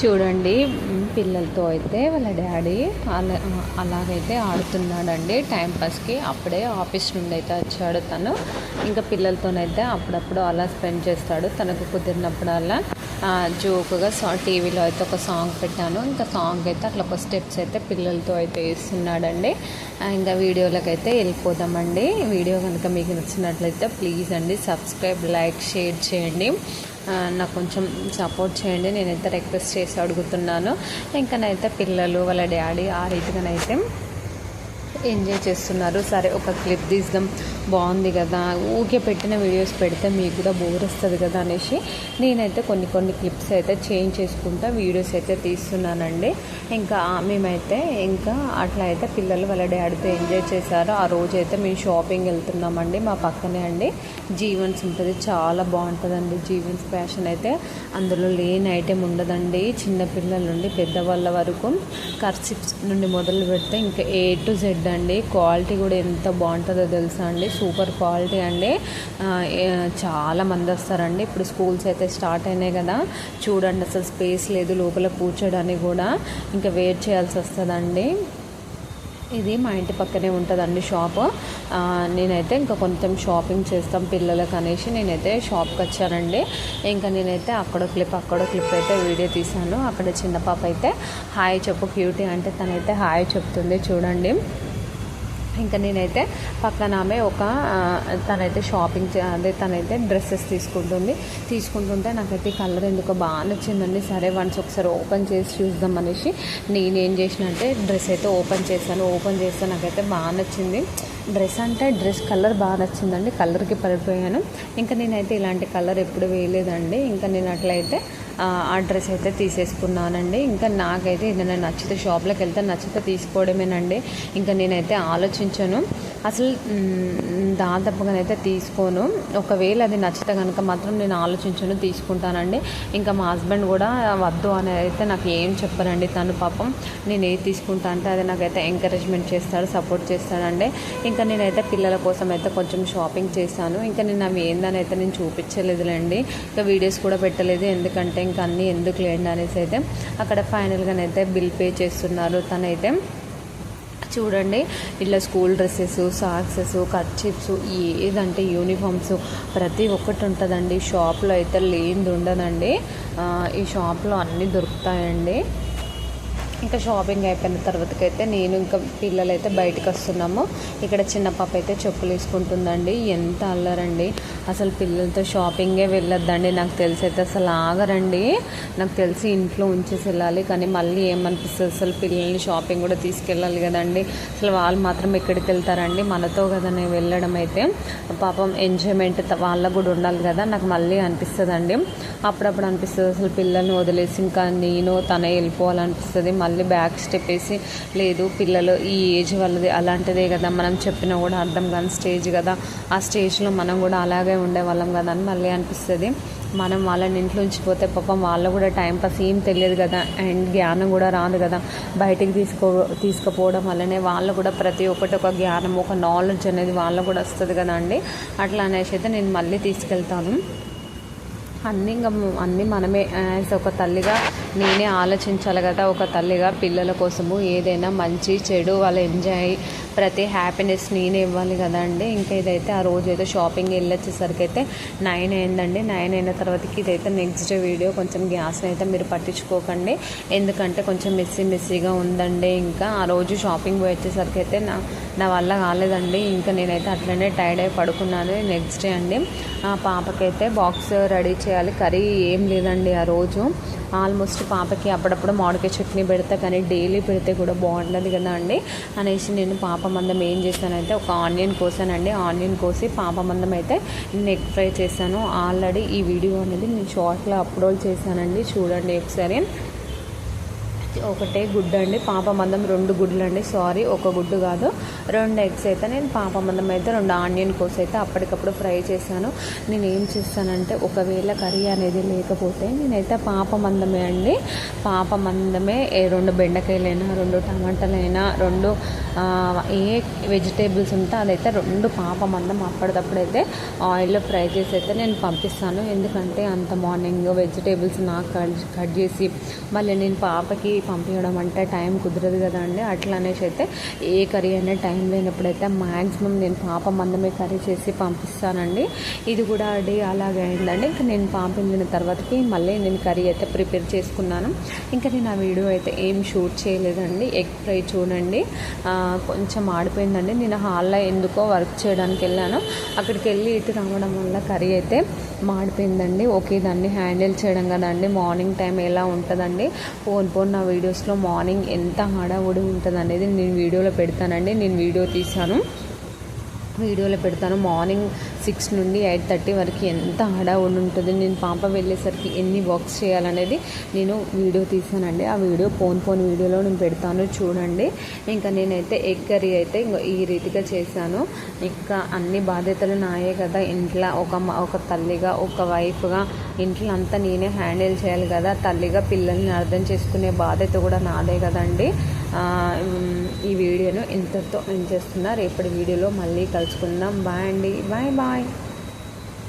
చూడండి పిల్లలతో అయితే వాళ్ళ డాడీ అలా అలాగైతే ఆడుతున్నాడండి. టైంపాస్కి అప్పుడే ఆఫీస్ నుండి అయితే వచ్చాడు తను. ఇంకా పిల్లలతోనైతే అప్పుడప్పుడు అలా స్పెండ్ చేస్తాడు. తనకు కుదిరినప్పుడల్లా జోకుగా సా టీవీలో అయితే ఒక సాంగ్ పెట్టాను. ఇంకా సాంగ్ అయితే అట్లా ఒక స్టెప్స్ అయితే పిల్లలతో అయితే వేస్తున్నాడండి. ఇంకా వీడియోలకు అయితే వెళ్ళిపోదామండి. వీడియో కనుక మీకు నచ్చినట్లయితే ప్లీజ్ అండి సబ్స్క్రైబ్ లైక్ షేర్ చేయండి. నాకు కొంచెం సపోర్ట్ చేయండి. నేనైతే రిక్వెస్ట్ చేసి అడుగుతున్నాను. ఇంకనైతే పిల్లలు వాళ్ళ డాడీ ఆ రీతిగానైతే ఎంజాయ్ చేస్తున్నారు. సరే ఒక క్లిప్ తీద్దాం. బాగుంది కదా. ఊకే పెట్టిన వీడియోస్ పెడితే మీకు కూడా బోర్ వస్తుంది కదా అనేసి నేనైతే కొన్ని కొన్ని క్లిప్స్ అయితే చేంజ్ చేసుకుంటా వీడియోస్ అయితే తీస్తున్నానండి. ఇంకా మేమైతే ఇంకా అట్లా అయితే పిల్లలు వాళ్ళ డాడీతో ఎంజాయ్ చేశారు. ఆ రోజు అయితే మేము షాపింగ్ వెళ్తున్నామండి మా పక్కనే అండి. జీవన్స్ ఉంటుంది. చాలా బాగుంటుందండి జీవన్స్. ఫ్యాషన్ అయితే అందులో లేని ఐటెం ఉండదండి. చిన్నపిల్లల నుండి పెద్దవాళ్ళ వరకు. కర్సిప్స్ నుండి మొదలు పెడితే ఇంకా ఏ టు జెడ్ అండి క్వాలిటీ కూడా ఎంత బాగుంటుందో తెలుసా అండి. సూపర్ క్వాలిటీ అండి. చాలా మంది వస్తారండి. ఇప్పుడు స్కూల్స్ అయితే స్టార్ట్ అయినాయి కదా. చూడండి అసలు స్పేస్ లేదు లోపల కూర్చోడానికి కూడా. ఇంకా వెయిట్ చేయాల్సి వస్తుందండి. ఇది మా ఇంటి పక్కనే ఉంటుందండి షాప్. నేనైతే ఇంకా కొంచెం షాపింగ్ చేస్తాం పిల్లలకు అనేసి నేనైతే షాప్కి వచ్చానండి. ఇంకా నేనైతే అక్కడ క్లిప్ అక్కడ క్లిప్ అయితే వీడియో తీశాను. అక్కడ చిన్న పాప అయితే హాయ్ చెప్పు క్యూటీ అంటే తనైతే హాయ్ చెప్తుంది చూడండి. ఇంకా నేనైతే పక్కన ఆమె ఒక తనైతే షాపింగ్ అదే తనైతే డ్రెస్సెస్ తీసుకుంటుంది. తీసుకుంటుంటే నాకైతే ఈ కలర్ ఎందుకో బాగా నచ్చిందండి. సరే వన్స్ ఒకసారి ఓపెన్ చేసి చూద్దాం అనేసి నేనేం చేసిన అంటే డ్రెస్ అయితే ఓపెన్ చేశాను. ఓపెన్ చేస్తే నాకైతే బాగా నచ్చింది. డ్రెస్ అంటే డ్రెస్ కలర్ బాగా నచ్చిందండి కలర్కి పడిపోయాను. ఇంకా నేనైతే ఇలాంటి కలర్ ఎప్పుడు వేయలేదండి. ఇంకా నేను అట్లయితే ఆ డ్రెస్ అయితే తీసేసుకున్నానండి. ఇంకా నాకైతే ఏదైనా నచ్చితే షాప్లోకి వెళ్తే నచ్చితే తీసుకోవడమేనండి. ఇంకా నేనైతే ఆలోచించాను. అసలు దాదాపుగానైతే తీసుకోను. ఒకవేళ అది నచ్చితే కనుక మాత్రం నేను ఆలోచించను తీసుకుంటానండి. ఇంకా మా హస్బెండ్ కూడా వద్దు అని అయితే నాకు ఏం చెప్పారండి తను పాపం. నేను ఏది తీసుకుంటా అంటే అది నాకైతే ఎంకరేజ్మెంట్ చేస్తాడు సపోర్ట్ చేస్తాడండి. ఇంకా నేనైతే పిల్లల కోసం అయితే కొంచెం షాపింగ్ చేశాను. ఇంకా నేను అవి ఏందని అయితే నేను చూపించలేదులేండి. ఇంకా వీడియోస్ కూడా పెట్టలేదు. ఎందుకంటే ఇంకా అన్నీ ఎందుకు లేండి అనేసి అయితే అక్కడ ఫైనల్గానైతే బిల్ పే చేస్తున్నారు తనైతే. చూడండి. ఇట్లా స్కూల్ డ్రెస్సెస్ సాక్సెస్ కర్చిప్స్ ఏదంటే యూనిఫామ్స్ ప్రతి ఒక్కటి ఉంటుందండి. షాప్లో అయితే లేనిది ఉండదండి. ఈ షాప్లో అన్నీ దొరుకుతాయండి. ఇంకా షాపింగ్ అయిపోయిన తర్వాతకైతే నేను ఇంకా పిల్లలైతే బయటకు వస్తున్నాము. ఇక్కడ చిన్న పాప అయితే చెప్పులు వేసుకుంటుందండి. ఎంత అల్లరండి. అసలు పిల్లలతో షాపింగే వెళ్ళొద్దండి. నాకు తెలిసి అయితే అసలు ఆగరండి. నాకు తెలిసి ఇంట్లో ఉంచేసి వెళ్ళాలి. కానీ మళ్ళీ ఏమనిపిస్తుంది? అసలు పిల్లల్ని షాపింగ్ కూడా తీసుకెళ్ళాలి కదండి. అసలు వాళ్ళు మాత్రం ఎక్కడికి వెళ్తారండి? మనతో కదా నేను వెళ్ళడం అయితే పాపం ఎంజాయ్మెంట్ వాళ్ళకు కూడా ఉండాలి కదా. నాకు మళ్ళీ అనిపిస్తుందండి. అప్పుడప్పుడు అనిపిస్తుంది అసలు పిల్లల్ని వదిలేసి ఇంకా నేను తనే వెళ్ళిపోవాలనిపిస్తుంది. మళ్ళీ బ్యాక్ స్టెప్ వేసి లేదు పిల్లలు ఈ ఏజ్ వాళ్ళది అలాంటిదే కదా మనం చెప్పినా కూడా అర్థం కాని స్టేజ్ కదా ఆ స్టేజ్లో మనం కూడా అలాగే ఉండేవాళ్ళం కదా అని మళ్ళీ అనిపిస్తుంది. మనం వాళ్ళని ఇంట్లో ఉంచిపోతే పాపం వాళ్ళు కూడా టైం పాస్ ఏం తెలియదు కదా అండ్ జ్ఞానం కూడా రాదు కదా. బయటికి తీసుకో తీసుకుపోవడం వల్లనే వాళ్ళు కూడా ప్రతి ఒక్కటి ఒక జ్ఞానం ఒక నాలెడ్జ్ అనేది వాళ్ళకు కూడా వస్తుంది కదా అండి. అట్లా అనేసి అయితే నేను మళ్ళీ తీసుకెళ్తాను. అన్నీ ఇంకా అన్నీ మనమే. యాజ్ ఒక తల్లిగా నేనే ఆలోచించాలి కదా ఒక తల్లిగా పిల్లల కోసము ఏదైనా మంచి చెడు వాళ్ళు ఎంజాయ్ ప్రతి హ్యాపీనెస్ నేనే ఇవ్వాలి కదండి. ఇంకా ఇదైతే ఆ రోజు అయితే షాపింగ్ వెళ్ళొచ్చేసరికి అయితే నైన్ అయిందండి. నైన్ అయిన తర్వాతకి ఇదైతే నెక్స్ట్ డే వీడియో కొంచెం గ్యాస్ని అయితే మీరు పట్టించుకోకండి. ఎందుకంటే కొంచెం మెస్సీ మెస్సీగా ఉందండి. ఇంకా ఆ రోజు షాపింగ్ పోయి వచ్చేసరికి అయితే నా నా వల్ల కాలేదండి. ఇంకా నేనైతే అట్లనే టైర్డ్ అయి పడుకున్నాను నెక్స్ట్ డే అండి. ఆ పాపకైతే బాక్స్ రెడీ చేయాలి. కర్రీ ఏం లేదండి ఆ రోజు. ఆల్మోస్ట్ పాపకి అప్పుడప్పుడు మామిడికాయ చట్నీ పెడతా కానీ డైలీ పెడితే కూడా బాగుంటుంది కదా అండి. అనేసి నేను పాప మందం ఏం చేశానంటే ఒక ఆనియన్ కోసానండి. ఆనియన్ కోసి పాప మందం అయితే నెక్ ఫ్రై చేశాను. ఆల్రెడీ ఈ వీడియో అనేది నేను షార్ట్లో అప్లోడ్ చేశానండి. చూడండి ఒకసారి. ఒకటే గుడ్డు అండి పాపమందం రెండు గుడ్లు అండి సారీ ఒక గుడ్డు కాదు. రెండు ఎగ్స్ అయితే నేను పాపమందం అయితే రెండు ఆనియన్ కోసి అయితే అప్పటికప్పుడు ఫ్రై చేశాను. నేను ఏం చేస్తానంటే ఒకవేళ కర్రీ అనేది లేకపోతే నేనైతే పాపమందమే అండి. పాపమందమే రెండు బెండకాయలైనా రెండు టమాటాలైనా రెండు ఏ వెజిటేబుల్స్ ఉంటే అదైతే రెండు పాపమందం అప్పటికప్పుడైతే ఆయిల్లో ఫ్రై చేసి అయితే నేను పంపిస్తాను. ఎందుకంటే అంత మార్నింగ్ వెజిటేబుల్స్ నాకు కట్ కట్ చేసి మళ్ళీ నేను పాపకి పంపించడం అంటే టైం కుదరదు కదా అండి. అట్లా అనేసి అయితే ఏ కర్రీ అయినా టైం లేనప్పుడైతే మ్యాక్సిమం నేను పాప మందమే కర్రీ చేసి పంపిస్తానండి. ఇది కూడా డే అలాగే అయిందండి. ఇంకా నేను పంపించిన తర్వాతకి మళ్ళీ నేను కర్రీ అయితే ప్రిపేర్ చేసుకున్నాను. ఇంకా నేను ఆ వీడియో అయితే ఏం షూట్ చేయలేదండి. ఎగ్ ఫ్రై చూడండి. కొంచెం ఆడిపోయిందండి. నేను హాల్లో ఎందుకో వర్క్ చేయడానికి వెళ్ళాను. అక్కడికి వెళ్ళి ఇటు రావడం వల్ల కర్రీ అయితే మాడిపోయిందండి. ఓకే దాన్ని హ్యాండిల్ చేయడం కదండి. మార్నింగ్ టైం ఎలా ఉంటుందండి? ఫోన్ ఫోన్ నా వీడియోస్లో మార్నింగ్ ఎంత హడావుడి ఉంటుంది అనేది నేను వీడియోలో పెడతానండి. నేను వీడియో తీశాను. వీడియోలో పెడతాను. మార్నింగ్ సిక్స్ నుండి ఎయిట్ థర్టీ వరకు ఎంత హడావుడి ఉంటుంది. నేను పాప వెళ్ళేసరికి ఎన్ని వర్క్స్ చేయాలనేది నేను వీడియో తీసానండి ఆ వీడియో ఫోన్ ఫోన్ వీడియోలో నేను పెడతాను. చూడండి. ఇంకా నేనైతే ఎగ్ కర్రీ అయితే ఈ రీతిగా చేశాను. ఇంకా అన్ని బాధ్యతలు నాయే కదా. ఇంట్లో ఒక ఒక తల్లిగా ఒక వైఫ్గా ఇంట్లో అంతా నేనే హ్యాండిల్ చేయాలి కదా. తల్లిగా పిల్లల్ని అర్థం చేసుకునే బాధ్యత కూడా నాదే కదండి. ఈ వీడియోను ఇంతతో ఎండ్ చేస్తున్నా. రేపటి వీడియోలో మళ్ళీ కలుసుకుందాం. బాయ్ అండి. Bye bye.